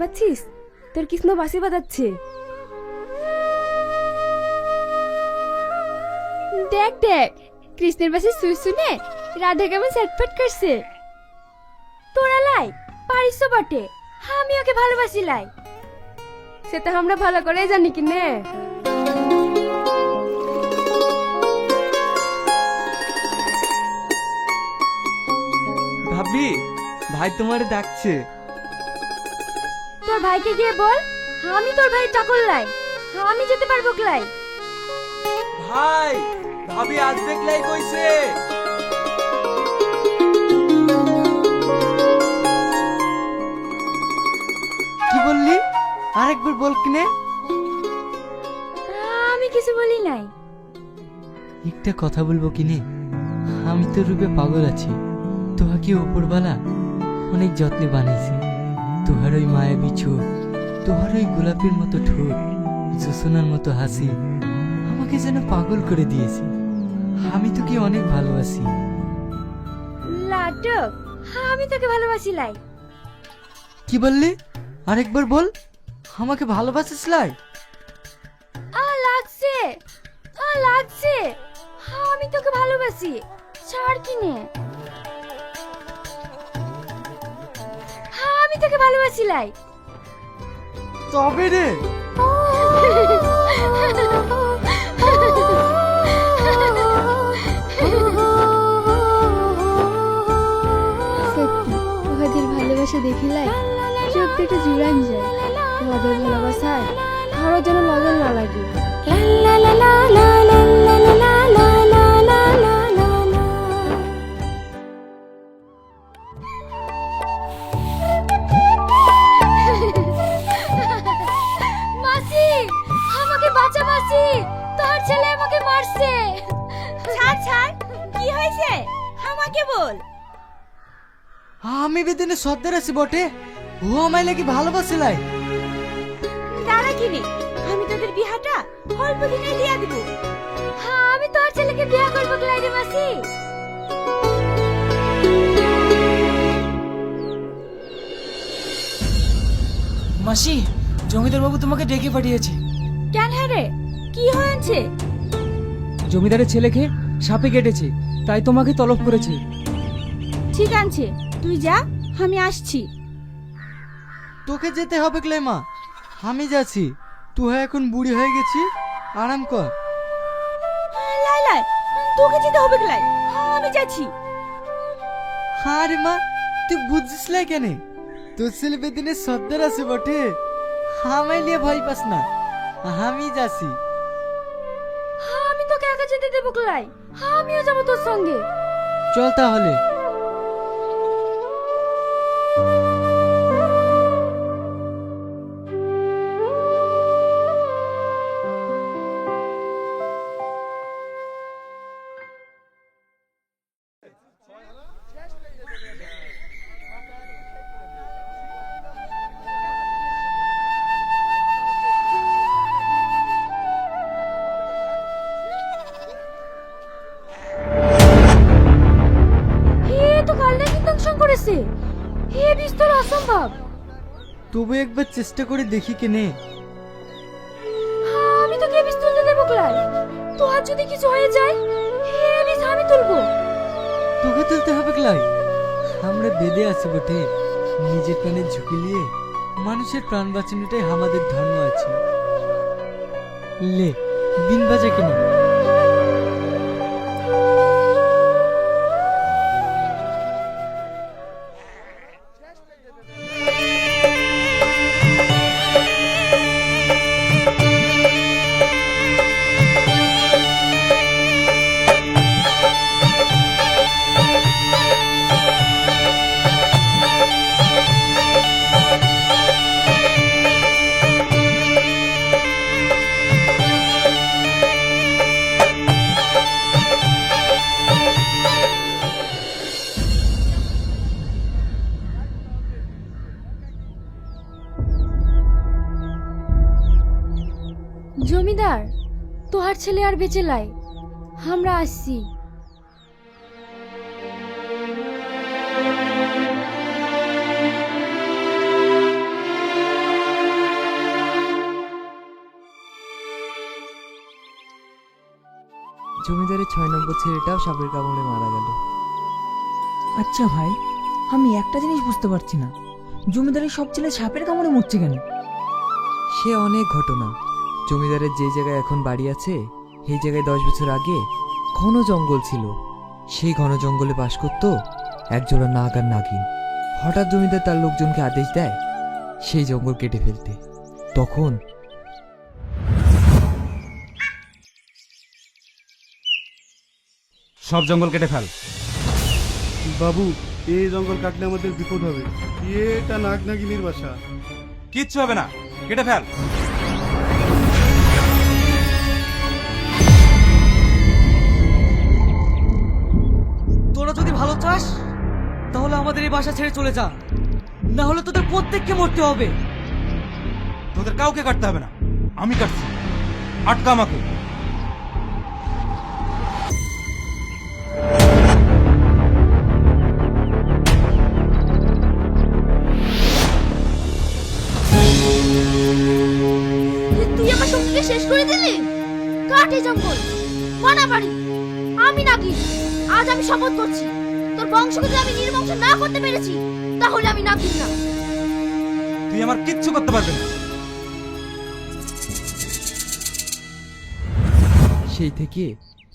পাচ্ছিস? তোর কৃষ্ণ বাসি বাজাচ্ছে। দেখ দেখ, কৃষ্ণের বাসে সুই শুনে রাধা কেমন করছে। তোরা লাই পারিস বটে, আমি ওকে ভালোবাসি লাই। সেটা আমরা ভালো করে জানি কি নে। ভাবি, ভাই তোমার ডাকছে। তোর ভাইকে গিয়ে বল আমি তোর ভাইয়ের চাকর লাই। আমি যেতে পারব ক্লাই? ভাই ভাবি আসবে ক্লাই কইছে। কি বললি? আরেকবার বল কিনে। আমি কিছু বলি নাই। একটা কথা বলব কিনে। আমি তো রূপে পাগল আছি। তোহাকে ওপরবালা অনেক যত্নে বানাইছে। তোহার ওই মায়াবী চোখ তোহার ওই গোলাপের মতো ঠোঁট জোসনার মতো হাসি আমাকে যেন পাগল করে দিয়েছে। আমি তোকে অনেক ভালোবাসি। লাড্ডু আমি তোকে ভালোবাসি লাই। কি বললি? আরেকবার বল। আমাকে ভালোবাসিস লাই? আ লাগছে। আ লাগছে। আমি তোকে ভালোবাসি। ছাড় কিনে। তোকে ভালোবাসি লাই তবে রে ভালোবাসা দেখিলাই চোখ দুটো জুড়ান যায় ভালোবাসায় কারও যেন লগন না লাগে মাসি মাসি তোর ছেলে আমাকে মারছে। ছাড় ছাড় কি হয়েছে? আমাকে বল। আমি বেদিনে সর্দার আছি বটে। ও আমায় লাগি ভালোবাসে লাই দাঁড়া কিনে আমি তোদের বিহাটা অল্প দিনে দিয়া দিব। হ্যাঁ আমি তোর ছেলেকে বিয়া করব ক্লাইরে মাসি? মাসি জমিদার বাবু তোমাকে ডেকে পাঠিয়েছে। কেন হ্যাঁ রে? কি হয়েছে? জমিদারের ছেলেকে সাপে কেটেছে তাই তোমাকে তলব করেছে। ঠিক আছে তুই যা আমি আসছি। তোকে যেতে হবে ক্লেমা আমি যাচ্ছি। তুই এখন বুড়ি হয়ে গেছি আরাম কর। লাই লাই তোকে যেতে হবে ক্লাই আমি যাচ্ছি। আরে মা তুই বুঝছিস লাই কেন? তোর ছেলে বেদিনে সর্দার আছে বটে। আমায় নিয়ে ভয় পাস না আমি যাচ্ছি। একা যেতে দেবো ক্লাই আমিও যাব তোর সঙ্গে। চল তাহলে। তবু একবার চেষ্টা করে দেখি কেনে আমি বিষ তুলতে দেবো ক্লাই তোর যদি কিছু হয়ে যায় আমি তুলবো। তোকে তুলতে হবে ক্লাই আমরা বেদে আছি বটে। নিজের প্রাণের ঝুঁকি নিয়ে মানুষের প্রাণ বাঁচানোটাই আমাদের ধর্ম আছে। লে দিন বাজে কেন? জমিদার তোহার ছেলে আর বেঁচে লাই। আমরা আসছি। জমিদারের ছয় নম্বর ছেলেটাও সাপের কামড়ে মারা গেল। আচ্ছা ভাই আমি একটা জিনিস বুঝতে পারছি না। জমিদারের সব ছেলে সাপের কামড়ে মরছে কেন? সে অনেক ঘটনা। জমিদারের যে জায়গায় এখন বাড়ি আছে সেই জায়গায় দশ বছর আগে ঘন জঙ্গল ছিল। সেই ঘন জঙ্গলে বাস করত একজোড়া নাগ আর নাগিন। হঠাৎ জমিদার তার লোকজনকে আদেশ দেয় সেই জঙ্গল কেটে ফেলতে। তখন সব জঙ্গল কেটে ফেল। বাবু এই জঙ্গল কাটলে আমাদের বিপদ হবে। এটা নাগ নাগিনীর বাসা? কিচ্ছু হবে না কেটে ফেল। তাহলে আমাদের এই বাসা ছেড়ে চলে যা না হলে তোদের প্রত্যেককে মরতে হবে। তোদের কাউকে কাটতে হবে না। আমি কাটছি। আটকা আমাকে। তুই আমার সঙ্গীকে শেষ করে দিলি? কাটে জঙ্গল। মানা বাড়ি আমি নাকি আজ আমি শপথ করছি। তোর বংশকে আমি নির্বংশ না করতে পেরেছি তাহলে আমি না। তুই আমার কিচ্ছু করতে পারবি না। সেই থেকে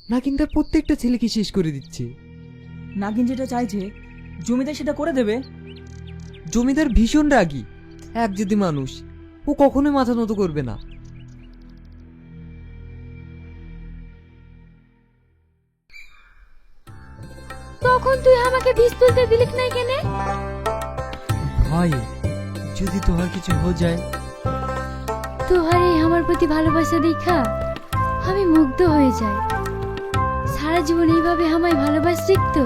নাগিন তার প্রত্যেকটা ছেলেকে শেষ করে দিচ্ছে। নাগিন যেটা চাইছে জমিদার সেটা করে দেবে? জমিদার ভীষণ রাগী এক যদি মানুষ ও কখনোই মাথা নত করবে না। তুই আমাকে বিষ তুলতে দিলিস নাই কেনে ভয় যদি তোমার কিছু হয়ে যায়। তোহার এই আমার প্রতি ভালোবাসা দেখা আমি মুগ্ধ হয়ে যাই। সারা জীবন এইভাবে আমায় ভালোবাসিক তো?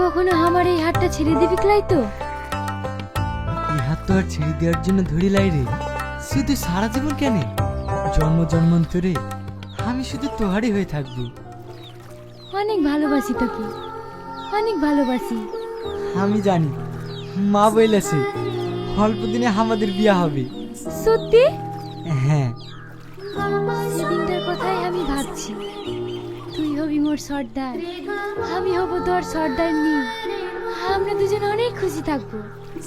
কখনো আমার এই হাতটা ছেড়ে দিবি ক্লাই তো? এই হাত তো আর ছেড়ে দেওয়ার জন্য ধরে লাই রে। শুধু সারা জীবন কেন? জন্ম জন্মান্তরে আমি শুধু তোহারই হয়ে থাকব। অনেক ভালোবাসি তোকে। অনেক ভালোবাসি। আমি জানি। মা বলেছে অল্প দিনে আমাদের বিয়ে হবে। সত্যি? হ্যাঁ। সেদিনটার কথাই আমি ভাবছি। তুই হবি মোর সর্দার। আমি হব তোর সর্দার নি আমরা দুজন অনেক খুশি থাকব। কি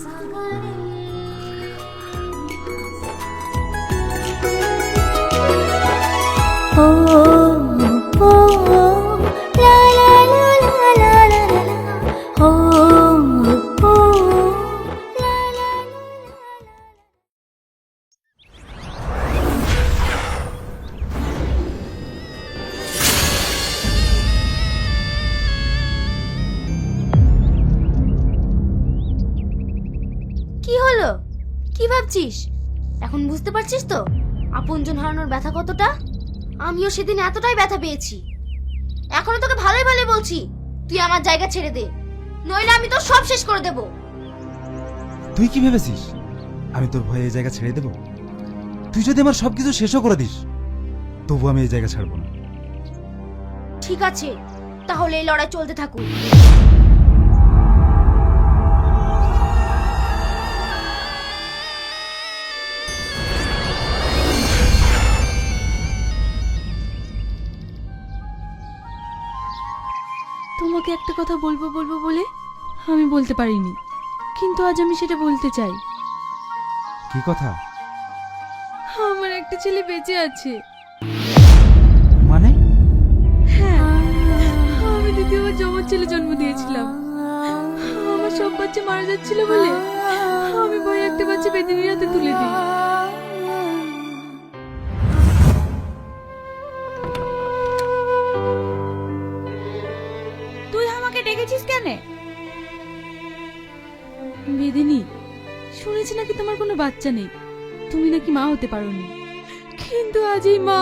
ভাবছিস? এখন বুঝতে পারছিস তো আপনজন হারানোর ব্যথা কতটা? আমিও সেদিন এতটাই ব্যথা পেয়েছি। এখনও তোকে ভালোই ভালোই বলছি তুই আমার জায়গা ছেড়ে দে নইলে আমি তোর সব শেষ করে দেব। তুই কি ভেবেছিস? আমি তোর ভয়ে এই জায়গা ছেড়ে দেব? তুই যদি আমার সবকিছু শেষও করে দিস তবু আমি এই জায়গা ছাড়বো না। ঠিক আছে তাহলে এই লড়াই চলতে থাকুক। বলব বলব বলে? আমি বলতে পারিনি। কিন্তু আজ আমি সেটা বলতে চাই। কি কথা? আমার একটা ছেলে বেঁচে আছে। মানে? হ্যাঁ আমি দ্বিতীয়বার জমজ ছেলে জন্ম দিয়েছিলাম। আমার সব বাচ্চা মারা যাচ্ছিল বলে আমি ভয়ে একটা বাচ্চা বেদিনীর হাতে তুলে দিই। কেন বেদিনী, শুনেছি নাকি তোমার কোনো বাচ্চা নেই। তুমি নাকি মা হতে পারোনি। কিন্তু আজ এই মা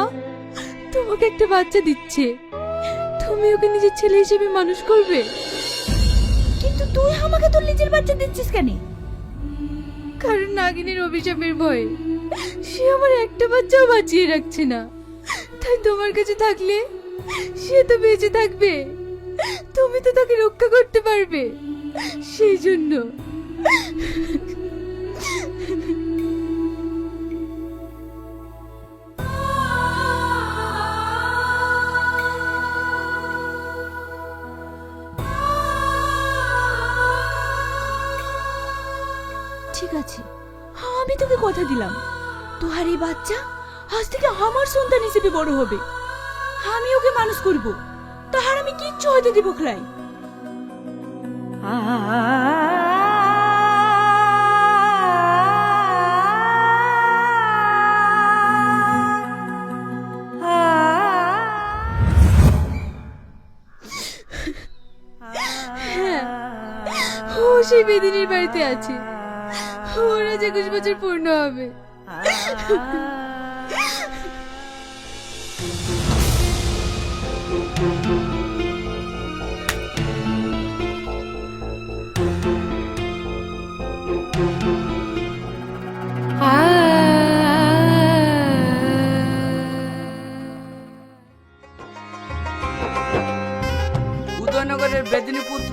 তোমাকে একটা বাচ্চা দিচ্ছে। তুমি ওকে নিজের ছেলে হিসেবে মানুষ করবে। কিন্তু তুই আমাকে তোর নিজের বাচ্চা দিচ্ছিস কেন? কারণ নাগিনীর অভিশাপের ভয়ে সে আমার একটা বাচ্চাও বাঁচিয়ে রাখছে না। তাই তোমার কাছে থাকলে সে তো বেঁচে থাকবে। তুমি তো তাকে রক্ষা করতে পারবে। সেই জন্য। ঠিক আছে। হ্যাঁ, আমি তোকে কথা দিলাম। তোহার এই বাচ্চা আজ থেকে আমার সন্তান হিসেবে বড় হবে। আমি ওকে মানুষ করব। তাহার আমি কিচ্ছু হতে দিব ও সেই বেদিনীর বাড়িতে আছে। ওরা আজ একুশ বছর পূর্ণ হবে।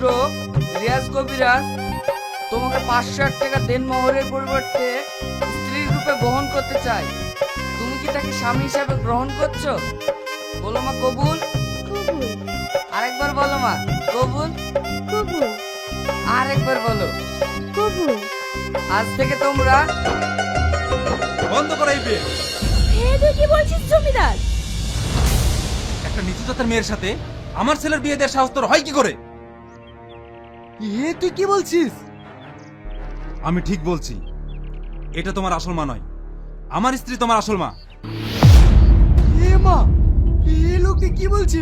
রিয়াজ কবিরাজ তোমাকে পাঁচশো এক টাকা দেন মোহরের পরিবর্তে স্ত্রীর রূপে গ্রহণ করতে চাই। তুমি কি তাকে স্বামী হিসাবে গ্রহণ করছ? বলো মা কবুল? কবুল। আরেকবার বলো মা কবুল? কবুল। আরেকবার বলো। কবুল। আজ থেকে তোমরা বন্ধ করে এই বিয়ে। তুই কি বলছিস জমিদার? একটা নিচু জাতের মেয়ের সাথে আমার ছেলের বিয়ে দেওয়ার সাহস তোর হয় কি করে? এ তুই কি বলছিস? আমি ঠিক বলছি। এটা তোমার আসল মা নয়। আমার স্ত্রী তোমার আসল মা। এ মা এ লোকটি কি বলছে?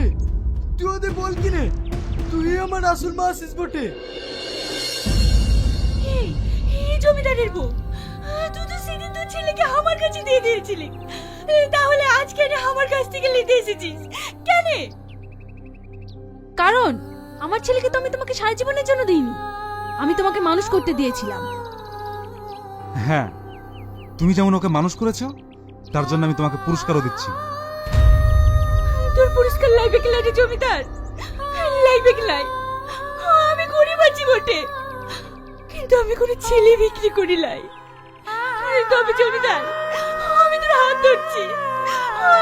তুই ওদের বল কিনে। তুই আমার আসল মা আসিস বটে। এই জমিদারের বউ তুই তো সেদিন তোর ছেলেকে আমার কাছে দিয়ে দিয়েছিলি। তাহলে আজ কেন আমার কাছ থেকে নিতে এসেছিস। কেন? কারণ আমার ছেলেকে তো আমি তোমাকে সারা জীবনের জন্য দিইনি। আমি তোমাকে মানুষ করতে দিয়েছিলাম। হ্যাঁ তুমি যেমন ওকে মানুষ করেছ তার জন্য আমি তোমাকে পুরস্কারও দিচ্ছি। তোর পুরস্কার লাইবে কিলাই রে জমিদার? লাইবে কিলাই আমি গরিব আছি বটে। কিন্তু আমি কোনো ছেলে বিক্রি করি লাই। তবে জমিদার। আমি তোর হাত ধরছি।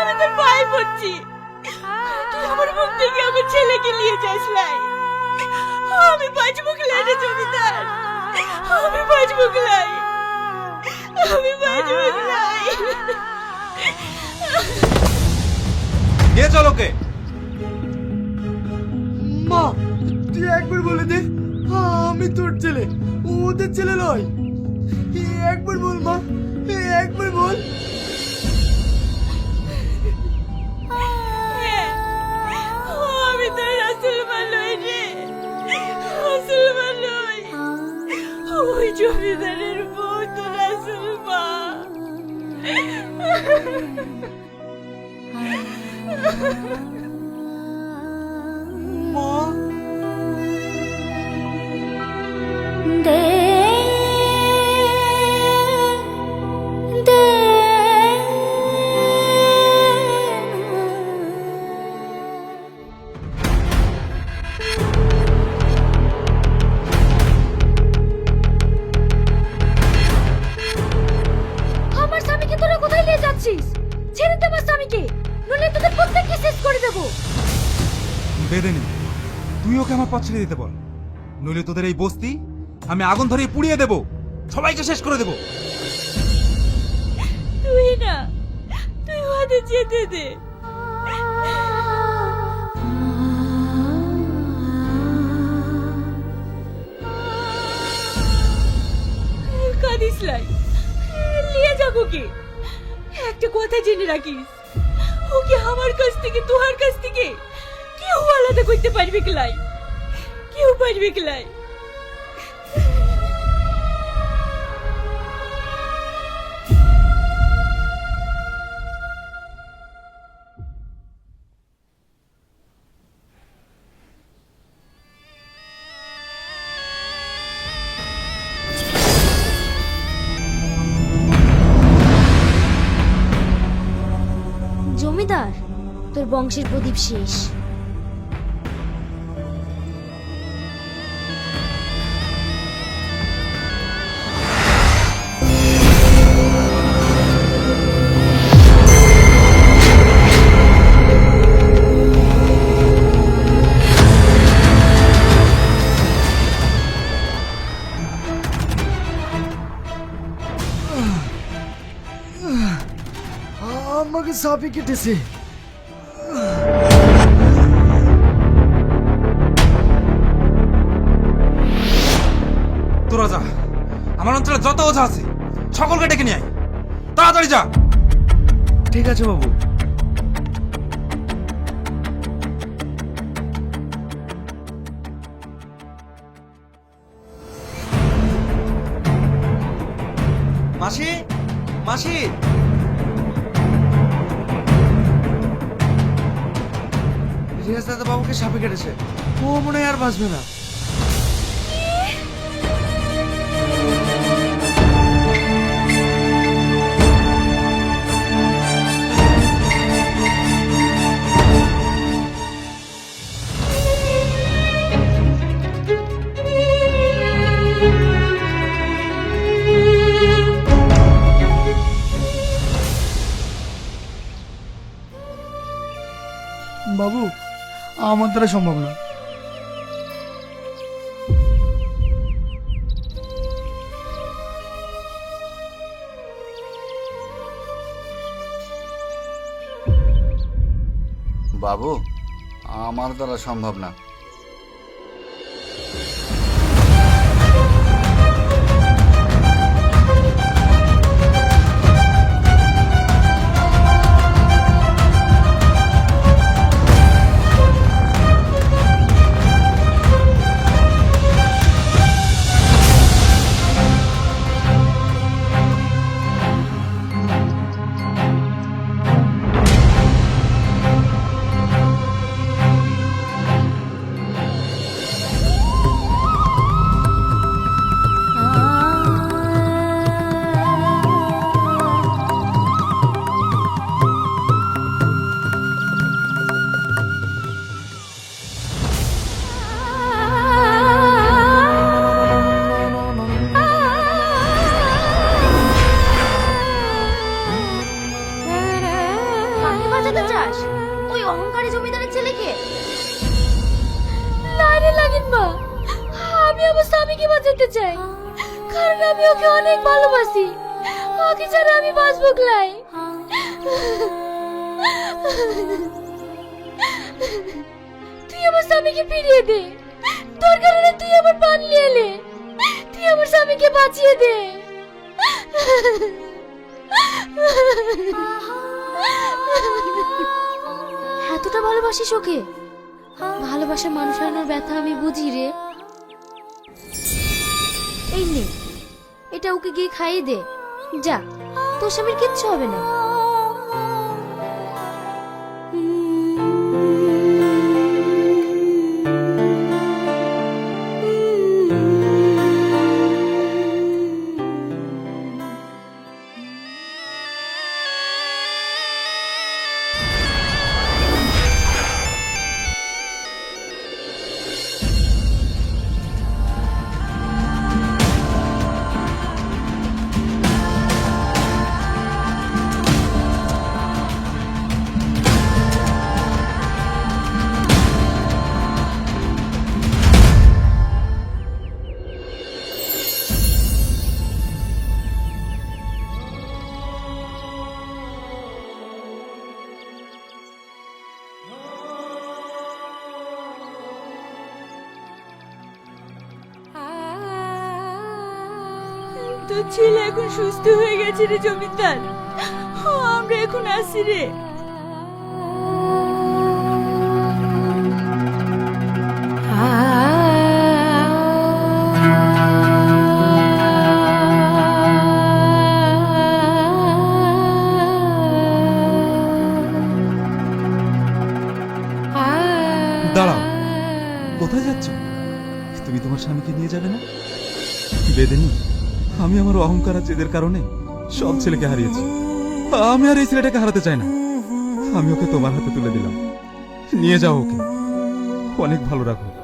আমি তোর পায়ে পড়ছি। তুই আমার মুখ থেকে আমার ছেলেকে নিয়ে যাস লাই। আমি বাঁচবো কিলাই জমিদার। আমি বাঁচবো কিলাই আমি বাঁচবো কিলাই নিয়ে চলো ওকে। মা তুই একবার বলে দে আমি তোর ছেলে ওদের ছেলে নয়। একবার বল মা এ একবার বল। ওই জমিদারের বউ তোর আসল মা মা বেঁধে নি তুই ওকে আমার পথ ছেড়ে দিতে বল। নইলে তোদের এই বস্তি আমি আগুন ধরে পুড়িয়ে দেব। সবাইকে শেষ করে দেব। তুই না, তুই ওদের যেতে দে। কাঁদিস লাই নিয়ে যাব কি? একটা কথা জেনে রাখিস, ওকে আমার কাছ থেকে, তোহার কাছ থেকে কেউ আলাদা করতে পারবে কিলাই কেউ পারবে কিলাই জমিদার তোর বংশের প্রদীপ শেষ। সাপে কেটেছে। তোরা যা। আমার অঞ্চলে যত ওঝা আছে সকলকে ডেকে নিয়ে আয়। তাড়াতাড়ি যা। ঠিক আছে বাবু। মাসি মাসি। রিয়াজ দাদা বাবুকে সাপে কেটেছে। ও মনে হয় আর বাঁচবে না। আমার দ্বারা সম্ভব না। বাবু আমার দ্বারা সম্ভব না। ক্লাই তুই আমার স্বামীকে ফিরিয়ে দে। দরকার হলে তুই আমার পান নিয়ে এলে তুই আমার স্বামীকে বাঁচিয়ে দে। এতটা ভালোবাসিস ওকে? ভালোবাসার মানুষ হারানোর ব্যথা আমি বুঝি রে। এই নে, এটা ওকে গিয়ে খাইয়ে দে। যা। তোর স্বামীর কিচ্ছু হবে না। তোর ছেলে এখন সুস্থ হয়ে গেছে রে জমিদার। আমরা এখন আসি রে। আমি আমার অহংকার আর জেদের কারণে সব ছেলেকে হারিয়েছি। আমি আর এই ছেলেটাকে হারাতে চাই না। আমি ওকে তোমার হাতে তুলে দিলাম। নিয়ে যাও ওকে। অনেক ভালো রাখো।